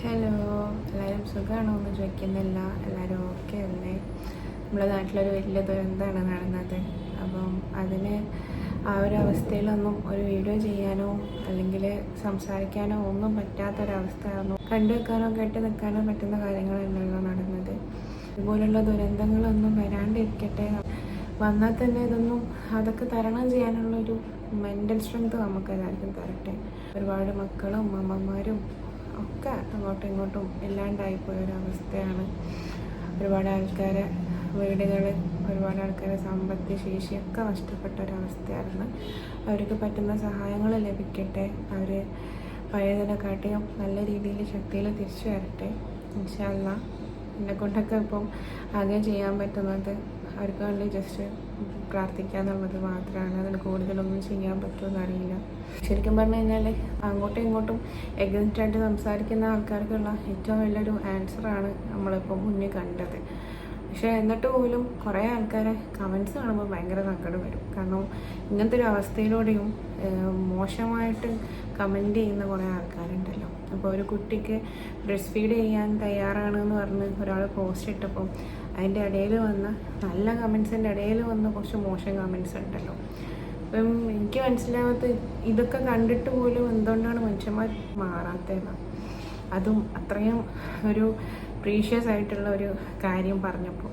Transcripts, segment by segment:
Hello എല്ലാവരും സുഖമാണോ എന്ന് ചോദിക്കുന്നില്ല. എല്ലാവരും ഓക്കെ അല്ലേ? നമ്മുടെ നാട്ടിലൊരു വലിയ ദുരന്തമാണ് നടന്നത്. അപ്പം അതിന് ആ ഒരു അവസ്ഥയിലൊന്നും ഒരു വീഡിയോ ചെയ്യാനോ അല്ലെങ്കിൽ സംസാരിക്കാനോ ഒന്നും പറ്റാത്തൊരവസ്ഥയായിരുന്നു കണ്ടു വെക്കാനോ കേട്ട് നിൽക്കാനോ പറ്റുന്ന കാര്യങ്ങളല്ലല്ലോ നടന്നത്. ഇതുപോലുള്ള ദുരന്തങ്ങളൊന്നും വരാണ്ടിരിക്കട്ടെ. വന്നാൽ തന്നെ ഇതൊന്നും അതൊക്കെ തരണം ചെയ്യാനുള്ളൊരു മെന്റൽ സ്ട്രെങ്ത് നമുക്ക് എല്ലാവർക്കും തരട്ടെ. ഒരുപാട് മക്കളും അമ്മമാരും ഒക്കെ അങ്ങോട്ടും ഇങ്ങോട്ടും ഇല്ലാണ്ടായിപ്പോയ ഒരവസ്ഥയാണ് ഒരുപാട് ആൾക്കാരെ വീടുകൾ ഒരുപാട് ആൾക്കാരെ സാമ്പത്തിക ശേഷിയൊക്കെ നഷ്ടപ്പെട്ട ഒരവസ്ഥയായിരുന്നു അവർക്ക് പറ്റുന്ന സഹായങ്ങൾ ലഭിക്കട്ടെ. അവർ പഴയതിനെക്കാട്ടിയും നല്ല രീതിയിൽ ശക്തിയിൽ തിരിച്ചു വരട്ടെ. ഇൻഷാല്ല എന്നെ കൊണ്ടൊക്കെ ഇപ്പം ആകെ ചെയ്യാൻ പറ്റുന്നത് അവർക്ക് വേണ്ടി ജസ്റ്റ് പ്രാർത്ഥിക്കുക എന്നുള്ളത് മാത്രമാണ് അതിന് കൂടുതലൊന്നും ചെയ്യാൻ പറ്റുമെന്ന് അറിയില്ല. ശരിക്കും പറഞ്ഞു കഴിഞ്ഞാൽ അങ്ങോട്ടും ഇങ്ങോട്ടും എഗൻസ്റ്റ് സംസാരിക്കുന്ന ആൾക്കാർക്കുള്ള ഏറ്റവും വലിയൊരു ആൻസറാണ് നമ്മളിപ്പോൾ മുന്നേ കണ്ടത്. പക്ഷേ എന്നിട്ട് പോലും കുറേ ആൾക്കാരെ കമൻസ് കാണുമ്പോൾ ഭയങ്കര സങ്കടം വരും. കാരണം ഇങ്ങനത്തെ ഒരു അവസ്ഥയിലൂടെയും മോശമായിട്ട് കമന്റ് ചെയ്യുന്ന കുറേ ആൾക്കാരുണ്ടല്ലോ. അപ്പോൾ ഒരു കുട്ടിക്ക് ബ്രസ്റ്റ് ഫീഡ് ചെയ്യാൻ തയ്യാറാണെന്ന് പറഞ്ഞ് ഒരാൾ പോസ്റ്റ് ഇട്ടപ്പോൾ അതിന്റെ ഇടയിൽ വന്ന നല്ല കമൻസിന്റെ ഇടയിൽ വന്ന കുറച്ച് മോശം കമൻസ് ഉണ്ടല്ലോ. അപ്പം എനിക്ക് മനസ്സിലാവാത്ത ഇതൊക്കെ കണ്ടിട്ട് പോലും എന്തുകൊണ്ടാണ് മനുഷ്യന്മാർ മാറാത്തതെന്ന്? അതും അത്രയും ഒരു പ്രീഷ്യസ് ആയിട്ടുള്ള ഒരു കാര്യം പറഞ്ഞപ്പോൾ.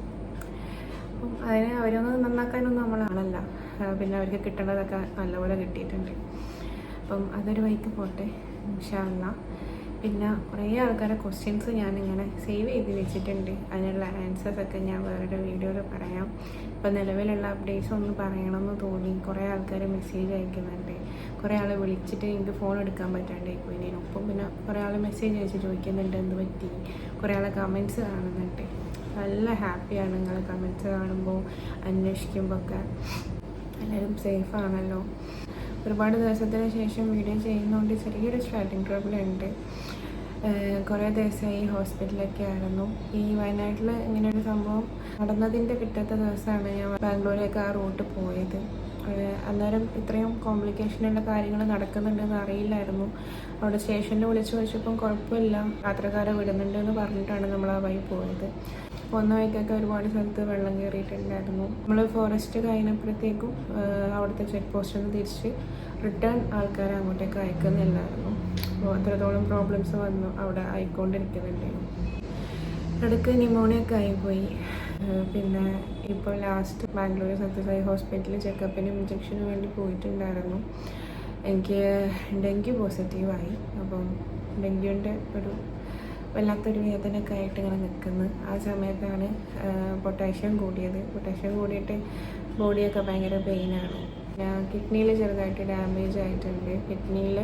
അപ്പം അതിനെ അവരൊന്നും നന്നാക്കാനൊന്നും നമ്മളാളല്ല പിന്നെ അവർക്ക് കിട്ടേണ്ടതൊക്കെ നല്ലപോലെ കിട്ടിയിട്ടുണ്ട്. അപ്പം അതൊരു വഴിക്ക് പോട്ടെ. ഇൻഷാല്ല പിന്നെ കുറേ ആൾക്കാരെ ക്വസ്റ്റ്യൻസ് ഞാനിങ്ങനെ സേവ് ചെയ്ത് വെച്ചിട്ടുണ്ട്. അതിനുള്ള ആൻസേഴ്സ് ഒക്കെ ഞാൻ വേറൊരു വീഡിയോയിൽ പറയാം. ഇപ്പം നിലവിലുള്ള അപ്ഡേറ്റ്സ് ഒന്ന് പറയണമെന്ന് തോന്നി. കുറേ ആൾക്കാർ മെസ്സേജ് അയക്കുന്നുണ്ട്. കുറേ ആൾ വിളിച്ചിട്ട് എനിക്ക് ഫോൺ എടുക്കാൻ പറ്റാണ്ടായി പോയി ഒപ്പം പിന്നെ കുറേ ആൾ മെസ്സേജ് അയച്ച് ചോദിക്കുന്നുണ്ട് എന്ത് പറ്റി? കുറേ ആൾ കമൻസ് കാണുന്നുണ്ട്. നല്ല ഹാപ്പിയാണ് നിങ്ങൾ കമൻസ് കാണുമ്പോൾ അന്വേഷിക്കുമ്പോൾ ഒക്കെ. എല്ലാവരും സേഫ് ആണല്ലോ. ഒരുപാട് ദിവസത്തിന് ശേഷം വീഡിയോ ചെയ്യുന്നതുകൊണ്ട് ചെറിയൊരു സ്റ്റാർട്ടിങ് ട്രബിൾ ഉണ്ട്. കുറേ ദിവസമായി ഹോസ്പിറ്റലൊക്കെ ആയിരുന്നു ഈ വയനാട്ടിൽ ഒരു സംഭവം നടന്നതിന്റെ പിറ്റത്തെ ദിവസമാണ് ഞാൻ ബാംഗ്ലൂരിലേക്ക് ആ റൂട്ട് പോയത്. അന്നേരം ഇത്രയും കോംപ്ലിക്കേഷനുള്ള കാര്യങ്ങൾ നടക്കുന്നുണ്ടെന്ന് അറിയില്ലായിരുന്നു. അവിടെ സ്റ്റേഷനിൽ വിളിച്ചു ചോദിച്ചപ്പം കുഴപ്പമില്ല. യാത്രക്കാരെ വിടുന്നുണ്ട് എന്ന് പറഞ്ഞിട്ടാണ് നമ്മൾ ആ വഴി പോയത്. പോകുന്ന വഴിക്കൊക്കെ ഒരുപാട് സ്ഥലത്ത് വെള്ളം കയറിയിട്ടുണ്ടായിരുന്നു. നമ്മൾ ഫോറസ്റ്റ് കഴിഞ്ഞപ്പോഴത്തേക്കും അവിടുത്തെ ചെക്ക് പോസ്റ്റിൽ നിന്ന് തിരിച്ച് റിട്ടേൺ ആൾക്കാരെ അങ്ങോട്ടേക്ക് അയക്കുന്നില്ലായിരുന്നു. അപ്പോൾ അത്രത്തോളം പ്രോബ്ലംസ് വന്നു. അവിടെ ആയിക്കൊണ്ടിരിക്കുന്നുണ്ടായിരുന്നു. ഇടയ്ക്ക് ന്യൂമോണിയ ഒക്കെ ആയിപ്പോയി. പിന്നെ ഇപ്പോൾ ലാസ്റ്റ് ബാംഗ്ലൂർ സത്യസായി ഹോസ്പിറ്റലിൽ ചെക്കപ്പിനും ഇഞ്ചക്ഷനും വേണ്ടി പോയിട്ടുണ്ടായിരുന്നു. എനിക്ക് ഡെങ്കി പോസിറ്റീവായി അപ്പം ഡെങ്കിയുടെ ഒരു വല്ലാത്തൊരു വേദനയൊക്കെ ആയിട്ട് ഇങ്ങനെ നിൽക്കുന്നു. ആ സമയത്താണ് പൊട്ടാഷ്യം കൂടിയത്. പൊട്ടാഷ്യം കൂടിയിട്ട് ബോഡിയൊക്കെ ഭയങ്കര പെയിനാണ് കിഡ്നിയിൽ ചെറുതായിട്ട് ഡാമേജ് ആയിട്ടുണ്ട്. കിഡ്നിയിൽ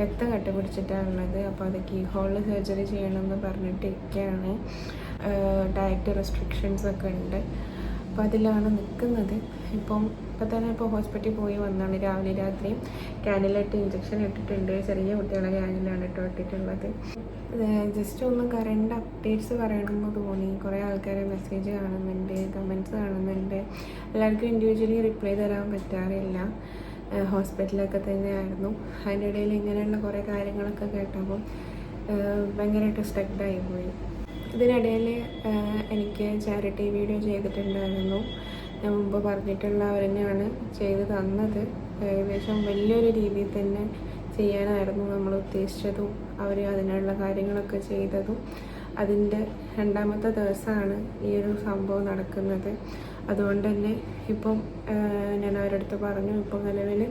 രക്തം കട്ട പിടിച്ചിട്ടാണുള്ളത് അപ്പോൾ അത് കീ ഹോളിൽ സർജറി ചെയ്യണമെന്ന് പറഞ്ഞിട്ടിരിക്കുകയാണ് ഡയറ്റ് റെസ്ട്രിക്ഷൻസ് ഒക്കെ ഉണ്ട്. അപ്പോൾ അതിലാണ് നിൽക്കുന്നത്. ഇപ്പം ഇപ്പം തന്നെ ഇപ്പോൾ ഹോസ്പിറ്റലിൽ പോയി വന്നാണ്. രാവിലെ രാത്രിയും ക്യാനിലിട്ട് ഇഞ്ചക്ഷൻ ഇട്ടിട്ടുണ്ട്. ചെറിയ കുട്ടികളെ ക്യാനിലാണ് കേട്ടോ ഇട്ടിട്ടുള്ളത്. ജസ്റ്റ് ഒന്ന് കറണ്ട് അപ്ഡേറ്റ്സ് പറയണമെന്ന് തോന്നി. കുറേ ആൾക്കാരെ മെസ്സേജ് കാണുന്നുണ്ട് കമന്റ്സ് കാണുന്നുണ്ട്. എല്ലാവർക്കും ഇൻഡിവിജ്വലി റിപ്ലൈ തരാൻ പറ്റാറില്ല. ഹോസ്പിറ്റലൊക്കെ തന്നെയായിരുന്നു. അതിന്റെ ഇടയിൽ ഇങ്ങനെയുള്ള കുറേ കാര്യങ്ങളൊക്കെ കേട്ടപ്പോൾ ഭയങ്കരമായിട്ട് സ്റ്റക്ഡായി പോയി. ഇതിനിടയിൽ എനിക്ക് ചാരിറ്റി വീഡിയോ ചെയ്തിട്ടുണ്ടായിരുന്നു. ഞാൻ മുമ്പ് പറഞ്ഞിട്ടുള്ള അവർ തന്നെയാണ് ചെയ്ത് തന്നത്. ഏകദേശം വലിയൊരു രീതിയിൽ തന്നെ ചെയ്യാനായിരുന്നു നമ്മൾ ഉദ്ദേശിച്ചതും അവർ അതിനുള്ള കാര്യങ്ങളൊക്കെ ചെയ്തതും. അതിന്റെ രണ്ടാമത്തെ ദിവസമാണ് ഈ ഒരു സംഭവം നടക്കുന്നത്. അതുകൊണ്ട് തന്നെ ഇപ്പം ഞാൻ അവരടുത്ത് പറഞ്ഞു ഇപ്പം നിലവിൽ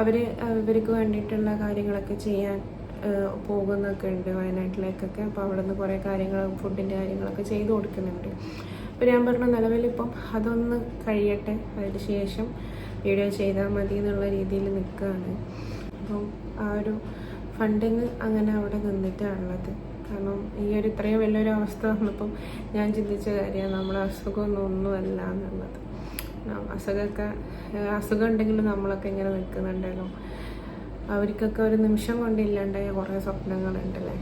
അവർ ഇവർക്ക് വേണ്ടിയിട്ടുള്ള കാര്യങ്ങളൊക്കെ ചെയ്യാൻ പോകുന്നൊക്കെ ഉണ്ട് വയനാട്ടിലേക്കൊക്കെ അപ്പോൾ അവിടെ നിന്ന് കുറേ കാര്യങ്ങൾ ഫുഡിന്റെ കാര്യങ്ങളൊക്കെ ചെയ്തു കൊടുക്കുന്നുണ്ട്. അപ്പോൾ ഞാൻ പറഞ്ഞ നിലവിലിപ്പം അതൊന്ന് കഴിയട്ടെ. അതിന് ശേഷം വീഡിയോ ചെയ്താൽ മതി എന്നുള്ള രീതിയിൽ നിൽക്കുകയാണ്. അപ്പം ആ ഒരു ഫണ്ടിങ് അങ്ങനെ അവിടെ നിന്നിട്ടാണുള്ളത് കാരണം ഈ ഒരു ഇത്രയും വലിയൊരു അവസ്ഥ വന്നപ്പം ഞാൻ ചിന്തിച്ച കാര്യമാണ് നമ്മളെ അസുഖമൊന്നും ഒന്നുമല്ല എന്നുള്ളത്. അസുഖമൊക്കെ അസുഖം ഉണ്ടെങ്കിലും നമ്മളൊക്കെ ഇങ്ങനെ നിൽക്കുന്നുണ്ടല്ലോ. അവർക്കൊക്കെ ഒരു നിമിഷം കൊണ്ട് ഇല്ലാണ്ടായ കുറേ സ്വപ്നങ്ങളുണ്ടല്ലേ?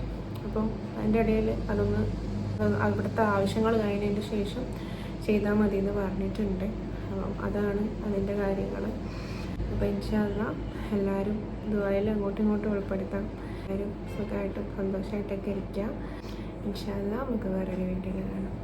അപ്പോൾ അതിന്റെ ഇടയിൽ അതൊന്ന് അത് അവിടുത്തെ ആവശ്യങ്ങൾ കഴിഞ്ഞതിന് ശേഷം ചെയ്താൽ മതി എന്ന് പറഞ്ഞിട്ടുണ്ട്. അപ്പം അതാണ് അതിന്റെ കാര്യങ്ങൾ. അപ്പോൾ ഇൻഷാല്ല എല്ലാവരും ഇതുപോലെ അങ്ങോട്ടും ഇങ്ങോട്ടും ഉൾപ്പെടുത്താം എല്ലാവരും സുഖമായിട്ടും സന്തോഷമായിട്ടൊക്കെ ഇരിക്കാം. ഇൻഷാല്ല നമുക്ക് വേറൊരു വേണ്ടി കാണാം.